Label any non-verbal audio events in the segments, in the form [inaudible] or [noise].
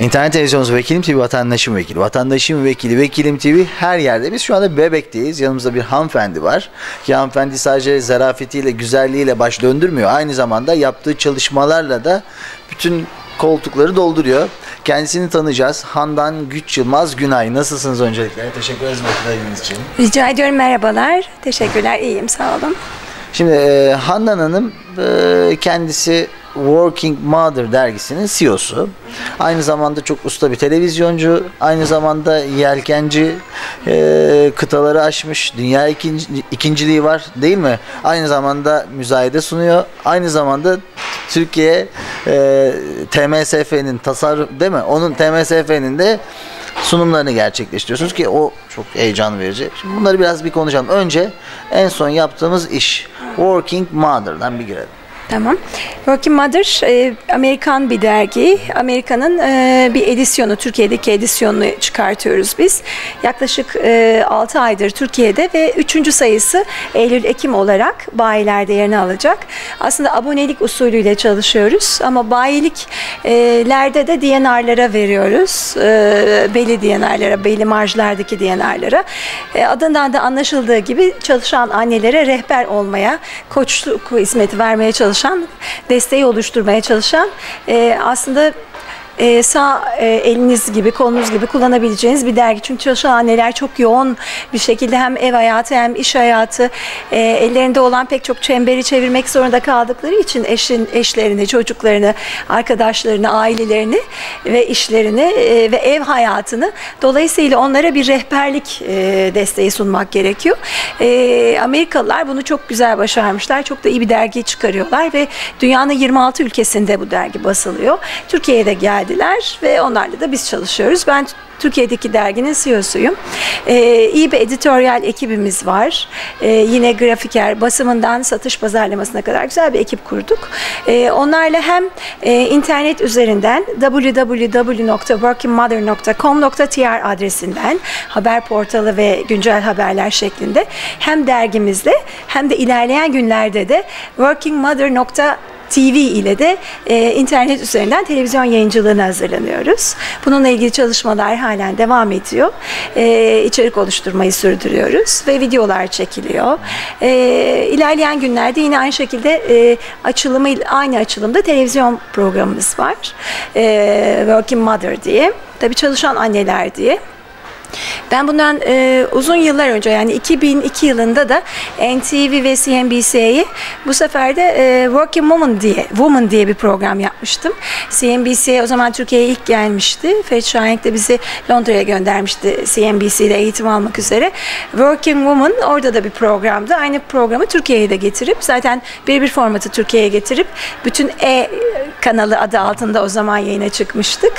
İnternet televizyonumuz Vekilim TV, Vatandaşım Vekili. Vatandaşım Vekili, Vekilim TV her yerde. Biz şu anda Bebek'teyiz. Yanımızda bir hanımefendi var. Ki hanımefendi sadece zarafetiyle, güzelliğiyle baş döndürmüyor. Aynı zamanda yaptığı çalışmalarla da bütün koltukları dolduruyor. Kendisini tanıyacağız. Handan Güç Yılmaz Günay. Nasılsınız öncelikle? Teşekkür ederiz vakitleriniz için. Rica ediyorum merhabalar. Teşekkürler. iyiyim sağ olun. Şimdi e, Handan Hanım e, kendisi Working Mother dergisinin CEO'su. Aynı zamanda çok usta bir televizyoncu, aynı zamanda yelkenci, e, kıtaları aşmış, dünya ikinci, ikinciliği var değil mi? Aynı zamanda müzayede sunuyor, aynı zamanda Türkiye e, TMSF'nin tasarruf değil mi? Onun TMSF'nin de sunumlarını gerçekleştiriyorsunuz ki o çok heyecan verici. Şimdi bunları biraz bir konuşalım. Önce en son yaptığımız iş Working Mother'dan bir girelim. Tamam. Working Mother e, Amerikan bir dergi. Amerika'nın e, bir edisyonu, Türkiye'deki edisyonunu çıkartıyoruz biz. Yaklaşık e, 6 aydır Türkiye'de ve 3. sayısı Eylül-Ekim olarak bayilerde yerini alacak. Aslında abonelik usulüyle çalışıyoruz ama bayiliklerde de DNR'lara veriyoruz. E, belli DNR'lara, belli marjlardaki DNR'lara. E, adından da anlaşıldığı gibi çalışan annelere rehber olmaya, koçluk hizmeti vermeye çalışan desteği oluşturmaya çalışan e, aslında e, sağ e, eliniz gibi, kolunuz gibi kullanabileceğiniz bir dergi. Çünkü çalışan anneler çok yoğun bir şekilde hem ev hayatı hem iş hayatı e, ellerinde olan pek çok çemberi çevirmek zorunda kaldıkları için eşin eşlerini, çocuklarını, arkadaşlarını, ailelerini ve işlerini e, ve ev hayatını dolayısıyla onlara bir rehberlik e, desteği sunmak gerekiyor. E, Amerikalılar bunu çok güzel başarmışlar. Çok da iyi bir dergi çıkarıyorlar ve dünyanın 26 ülkesinde bu dergi basılıyor. Türkiye'ye de geldiler ve onlarla da biz çalışıyoruz. Ben Türkiye'deki derginin CEO'suyum. Ee, iyi bir editoryal ekibimiz var. Ee, yine grafiker, basımından satış pazarlamasına kadar güzel bir ekip kurduk. Ee, onlarla hem e, internet üzerinden www.workingmother.com.tr adresinden haber portalı ve güncel haberler şeklinde hem dergimizle hem de ilerleyen günlerde de workingmother.com TV ile de e, internet üzerinden televizyon yayıncılığına hazırlanıyoruz. Bununla ilgili çalışmalar halen devam ediyor. E, içerik oluşturmayı sürdürüyoruz ve videolar çekiliyor. E, ilerleyen günlerde yine aynı şekilde e, açılımı aynı açılımda televizyon programımız var. E, Working Mother diye. Tabii çalışan anneler diye. Ben bundan e, uzun yıllar önce yani 2002 yılında da NTV ve CNBC'yi bu sefer de e, Working Woman diye Woman diye bir program yapmıştım. CNBC o zaman Türkiye'ye ilk gelmişti. Ferit Şahenk de bizi Londra'ya göndermişti CNBC'de eğitim almak üzere. Working Woman orada da bir programdı. Aynı programı Türkiye'ye de getirip zaten birebir formatı Türkiye'ye getirip bütün E kanalı adı altında o zaman yayına çıkmıştık.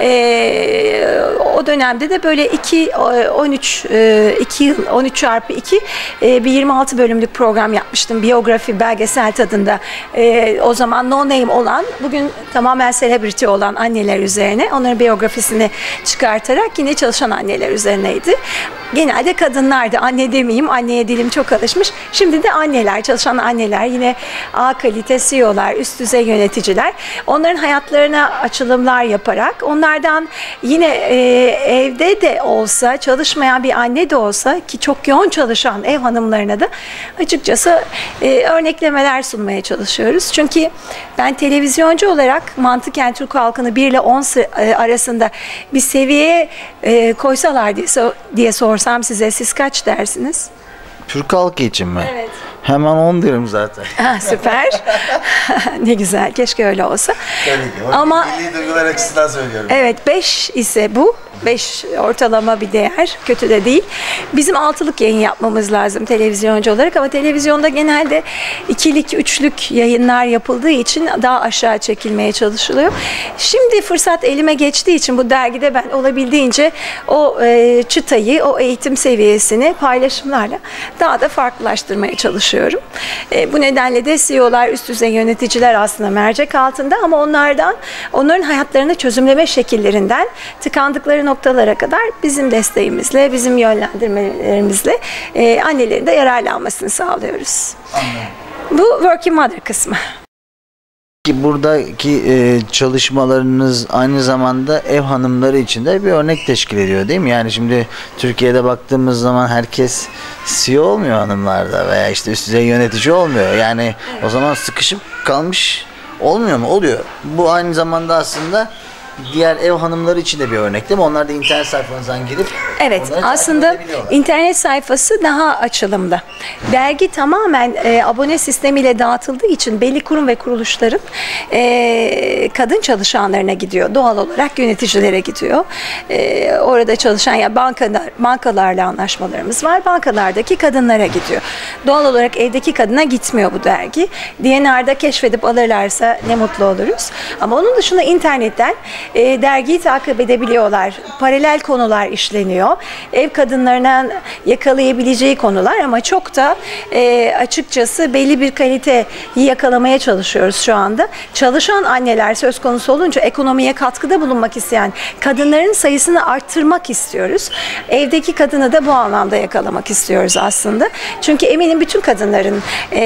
E, o dönemde de böyle iki 13 2 yıl 13 çarpı 2 bir 26 bölümlük program yapmıştım. Biyografi belgesel tadında. E, o zaman no name olan bugün tamamen celebrity olan anneler üzerine onların biyografisini çıkartarak yine çalışan anneler üzerineydi. Genelde kadınlardı. Anne demeyeyim. Anneye dilim çok alışmış. Şimdi de anneler, çalışan anneler yine A kalite CEO'lar, üst düzey yöneticiler. Onların hayatlarına açılımlar yaparak onlardan yine e, evde de olsa, çalışmayan bir anne de olsa ki çok yoğun çalışan ev hanımlarına da açıkçası e, örneklemeler sunmaya çalışıyoruz. Çünkü ben televizyoncu olarak mantıken Türk halkını 1 ile 10 arasında bir seviyeye e, koysalar diye, diye sorsam size siz kaç dersiniz? Türk halkı için mi? Evet. Hemen 10 diyorum zaten. Ha, süper. [laughs] ne güzel. Keşke öyle olsa. Tabii ki. Ama milli duygular açısından söylüyorum. Evet 5 ise bu. 5 ortalama bir değer. Kötü de değil. Bizim altılık yayın yapmamız lazım televizyoncu olarak ama televizyonda genelde ikilik, üçlük yayınlar yapıldığı için daha aşağı çekilmeye çalışılıyor. Şimdi fırsat elime geçtiği için bu dergide ben olabildiğince o e, çıtayı, o eğitim seviyesini paylaşımlarla daha da farklılaştırmaya çalışıyorum. E, bu nedenle de CEO'lar, üst düzey yöneticiler aslında mercek altında ama onlardan, onların hayatlarını çözümleme şekillerinden tıkandıkları noktalara kadar bizim desteğimizle, bizim yönlendirmelerimizle e, annelerin de yararlanmasını sağlıyoruz. Anladım. Bu Working Mother kısmı. Ki buradaki e, çalışmalarınız aynı zamanda ev hanımları için de bir örnek teşkil ediyor değil mi? Yani şimdi Türkiye'de baktığımız zaman herkes CEO olmuyor hanımlarda veya işte üst düzey yönetici olmuyor. Yani o zaman sıkışıp kalmış olmuyor mu? Oluyor. Bu aynı zamanda aslında diğer ev hanımları için de bir örnek değil mi? Onlar da internet sayfanızdan girip Evet aslında internet sayfası daha açılımda. Dergi tamamen e, abone sistemiyle dağıtıldığı için belli kurum ve kuruluşların e, kadın çalışanlarına gidiyor. Doğal olarak yöneticilere gidiyor. E, orada çalışan ya bankalar, bankalarla anlaşmalarımız var. Bankalardaki kadınlara gidiyor. Doğal olarak evdeki kadına gitmiyor bu dergi. DNR'da keşfedip alırlarsa ne mutlu oluruz. Ama onun dışında internetten e, dergiyi takip edebiliyorlar. Paralel konular işleniyor. Ev kadınlarına yakalayabileceği konular ama çok da e, açıkçası belli bir kaliteyi yakalamaya çalışıyoruz şu anda. Çalışan anneler söz konusu olunca ekonomiye katkıda bulunmak isteyen kadınların sayısını arttırmak istiyoruz. Evdeki kadını da bu anlamda yakalamak istiyoruz aslında. Çünkü eminim bütün kadınların e,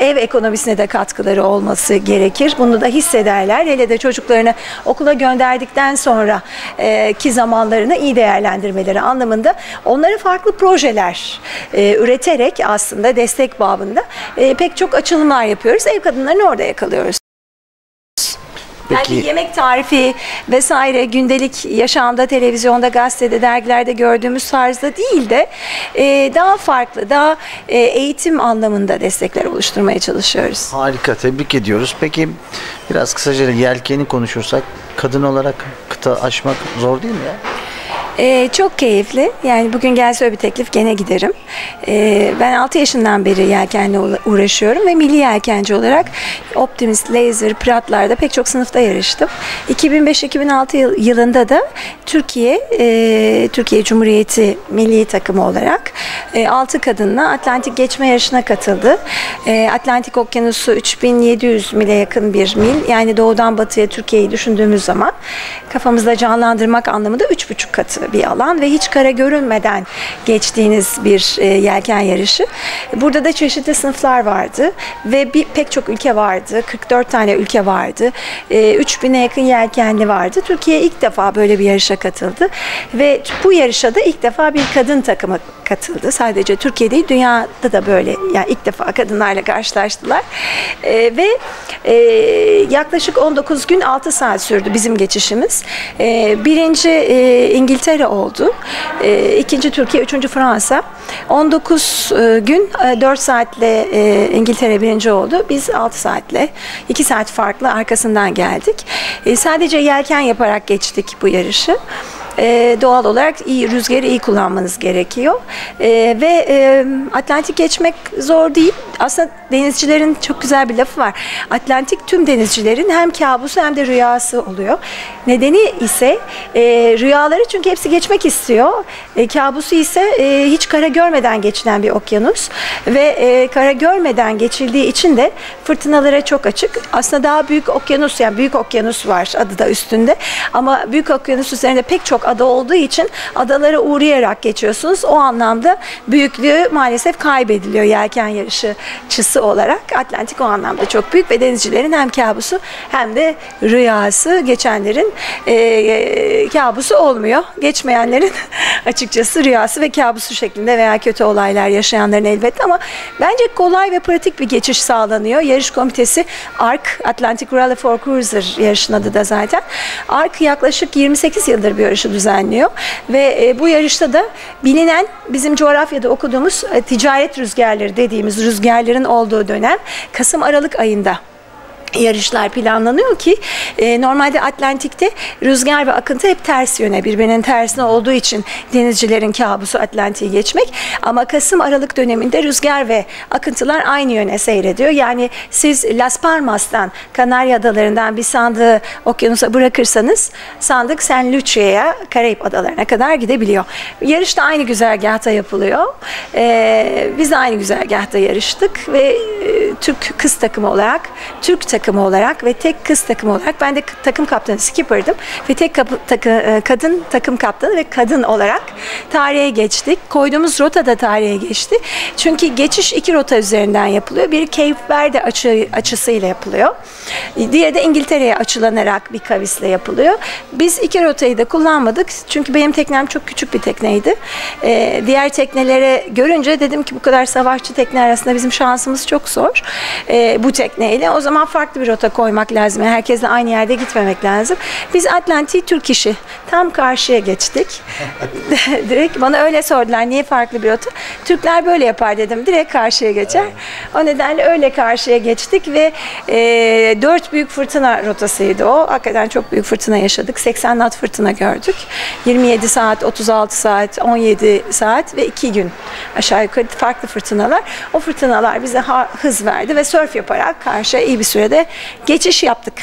ev ekonomisine de katkıları olması gerekir. Bunu da hissederler. Hele de çocuklarını okula gönderdikten sonra e, ki zamanlarını iyi değerlendirmeleri anlamında onlara farklı projeler e, üreterek aslında destek babında e, pek çok açılımlar yapıyoruz. Ev kadınlarını orada yakalıyoruz. Peki Yani yemek tarifi vesaire gündelik yaşamda, televizyonda, gazetede, dergilerde gördüğümüz tarzda değil de e, daha farklı, daha e, eğitim anlamında destekler oluşturmaya çalışıyoruz. harika tebrik ediyoruz. Peki biraz kısaca yelkeni konuşursak kadın olarak kıta aşmak zor değil mi ya? Ee, çok keyifli. Yani bugün gelse bir teklif gene giderim. Ee, ben 6 yaşından beri yelkenle uğra- uğraşıyorum ve milli yelkenci olarak Optimist, Laser, Piratlar'da pek çok sınıfta yarıştım. 2005-2006 yıl- yılında da Türkiye e, Türkiye Cumhuriyeti milli takımı olarak 6 kadınla Atlantik geçme yarışına katıldı. E, Atlantik Okyanusu 3700 mile yakın bir mil. Yani doğudan batıya Türkiye'yi düşündüğümüz zaman kafamızda canlandırmak anlamında 3,5 katı bir alan ve hiç kara görünmeden geçtiğiniz bir e, yelken yarışı. Burada da çeşitli sınıflar vardı ve bir pek çok ülke vardı. 44 tane ülke vardı. E, 3000'e yakın yelkenli vardı. Türkiye ilk defa böyle bir yarışa katıldı ve bu yarışa da ilk defa bir kadın takımı katıldı. Sadece Türkiye değil dünyada da böyle yani ilk defa kadınlarla karşılaştılar. E, ve e, yaklaşık 19 gün 6 saat sürdü bizim geçişimiz. E, birinci e, İngiltere oldu. E, ikinci Türkiye, üçüncü Fransa. 19 e, gün e, 4 saatle e, İngiltere birinci oldu. Biz 6 saatle 2 saat farklı arkasından geldik. E, sadece yelken yaparak geçtik bu yarışı. E, doğal olarak iyi rüzgarı iyi kullanmanız gerekiyor. E, ve e, Atlantik geçmek zor değil. Aslında denizcilerin çok güzel bir lafı var. Atlantik tüm denizcilerin hem kabusu hem de rüyası oluyor. Nedeni ise e, rüyaları çünkü hepsi geçmek istiyor. E, kabusu ise e, hiç kara görmeden geçilen bir okyanus ve e, kara görmeden geçildiği için de fırtınalara çok açık. Aslında daha büyük okyanus yani büyük okyanus var adı da üstünde. Ama büyük okyanus üzerinde pek çok ada olduğu için adalara uğrayarak geçiyorsunuz. O anlamda büyüklüğü maalesef kaybediliyor yelken yarışçısı olarak. Atlantik o anlamda çok büyük ve denizcilerin hem kabusu hem de rüyası geçenlerin e, kabusu olmuyor. Geçmeyenlerin [laughs] açıkçası rüyası ve kabusu şeklinde veya kötü olaylar yaşayanların elbette ama bence kolay ve pratik bir geçiş sağlanıyor. Yarış komitesi ARC, Atlantic Rally for Cruiser yarışın adı da zaten. ARC yaklaşık 28 yıldır bir yarışı düzenliyor ve e, bu yarışta da bilinen bizim coğrafyada okuduğumuz e, ticaret rüzgarları dediğimiz rüzgarların olduğu dönem Kasım-Aralık ayında yarışlar planlanıyor ki e, normalde Atlantik'te rüzgar ve akıntı hep ters yöne birbirinin tersine olduğu için denizcilerin kabusu Atlantik'i geçmek ama Kasım Aralık döneminde rüzgar ve akıntılar aynı yöne seyrediyor. Yani siz Las Palmas'tan Kanarya Adalarından bir sandığı okyanusa bırakırsanız sandık San Lucia'ya Karayip Adalarına kadar gidebiliyor. Yarış da aynı güzergahta yapılıyor. E, biz de aynı güzergahta yarıştık ve e, Türk kız takımı olarak Türk takımı takımı olarak ve tek kız takımı olarak ben de takım kaptanı skipper'dım ve tek kapı- takı- e, kadın takım kaptanı ve kadın olarak tarihe geçtik. Koyduğumuz rota da tarihe geçti. Çünkü geçiş iki rota üzerinden yapılıyor. Biri Cape Verde açı, açısıyla yapılıyor. Diğeri de İngiltere'ye açılanarak bir kavisle yapılıyor. Biz iki rotayı da kullanmadık. Çünkü benim teknem çok küçük bir tekneydi. Ee, diğer teknelere görünce dedim ki bu kadar savaşçı tekne arasında bizim şansımız çok zor. Ee, bu tekneyle. O zaman farklı bir rota koymak lazım. Yani herkesle aynı yerde gitmemek lazım. Biz Atlantik'i Türk işi tam karşıya geçtik. [laughs] [laughs] Direkt bana öyle sordular. Niye farklı bir rota? Türkler böyle yapar dedim. Direkt karşıya geçer. O nedenle öyle karşıya geçtik ve e, dört büyük fırtına rotasıydı o. Hakikaten çok büyük fırtına yaşadık. 80 knot fırtına gördük. 27 saat, 36 saat, 17 saat ve 2 gün aşağı yukarı farklı fırtınalar. O fırtınalar bize hız verdi ve sörf yaparak karşıya iyi bir sürede geçiş yaptık.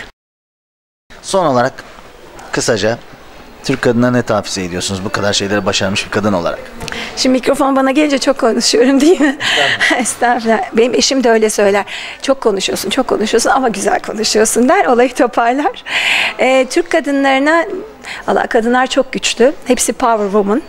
Son olarak kısaca Türk kadına ne tavsiye ediyorsunuz bu kadar şeyleri başarmış bir kadın olarak? Şimdi mikrofon bana gelince çok konuşuyorum değil mi? Estağfurullah. [laughs] Benim eşim de öyle söyler. Çok konuşuyorsun, çok konuşuyorsun ama güzel konuşuyorsun der. Olayı toparlar. Ee, Türk kadınlarına Allah kadınlar çok güçlü. Hepsi power woman.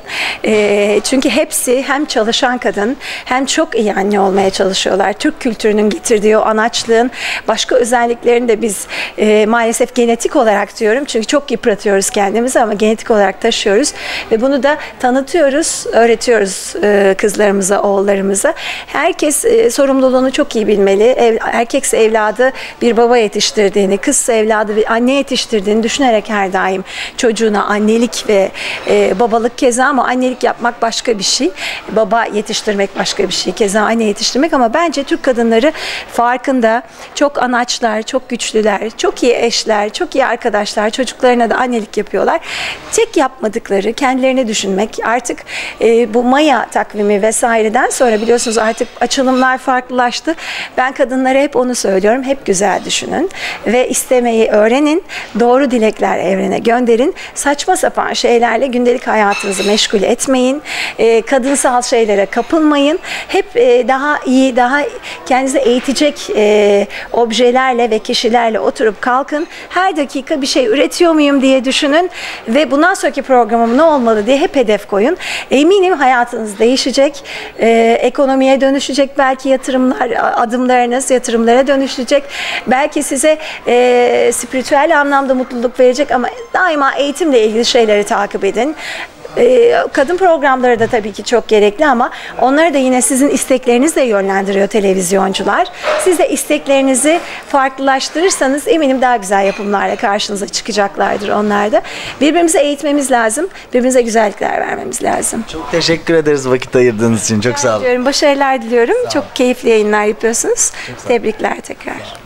Ee, çünkü hepsi hem çalışan kadın hem çok iyi anne olmaya çalışıyorlar. Türk kültürünün getirdiği o anaçlığın başka özelliklerini de biz e, maalesef genetik olarak diyorum. Çünkü çok yıpratıyoruz kendimizi ama genetik olarak taşıyoruz. Ve bunu da tanıtıyoruz, öğretiyoruz e, kızlarımıza, oğullarımıza. Herkes e, sorumluluğunu çok iyi bilmeli. Ev, erkekse evladı bir baba yetiştirdiğini, kızsa evladı bir anne yetiştirdiğini düşünerek her daim çocuğuna annelik ve e, babalık keza ama annelik yapmak başka bir şey. Baba yetiştirmek başka bir şey. Keza anne yetiştirmek ama bence Türk kadınları farkında. Çok anaçlar, çok güçlüler, çok iyi eşler, çok iyi arkadaşlar. Çocuklarına da annelik yapıyorlar. Tek yapmadıkları kendilerini düşünmek. Artık e, bu Maya takvimi vesaireden sonra biliyorsunuz artık açılımlar farklılaştı. Ben kadınlara hep onu söylüyorum. Hep güzel düşünün ve istemeyi öğrenin. Doğru dilekler evrene gönderin. Saçma sapan şeylerle gündelik hayatınızı meşgul etmeyin. E, kadınsal şeylere kapılmayın. Hep e, daha iyi, daha kendinizi eğitecek e, objelerle ve kişilerle oturup kalkın. Her dakika bir şey üretiyor muyum diye düşünün ve bundan sonraki programım ne olmalı diye hep hedef koyun. Eminim hayatınız değişecek. E, ekonomiye dönüşecek belki yatırımlar, adımlarınız yatırımlara dönüşecek. Belki size e, spiritüel anlamda mutluluk verecek ama daima eğitimle ilgili şeyleri takip edin. Ee, kadın programları da tabii ki çok gerekli ama onları da yine sizin isteklerinizle yönlendiriyor televizyoncular. Siz de isteklerinizi farklılaştırırsanız eminim daha güzel yapımlarla karşınıza çıkacaklardır onlar da. Birbirimizi eğitmemiz lazım, birbirimize güzellikler vermemiz lazım. Çok teşekkür ederiz vakit ayırdığınız için. Çok sağ olun. Başarılar diliyorum. Çok keyifli yayınlar yapıyorsunuz. Tebrikler tekrar.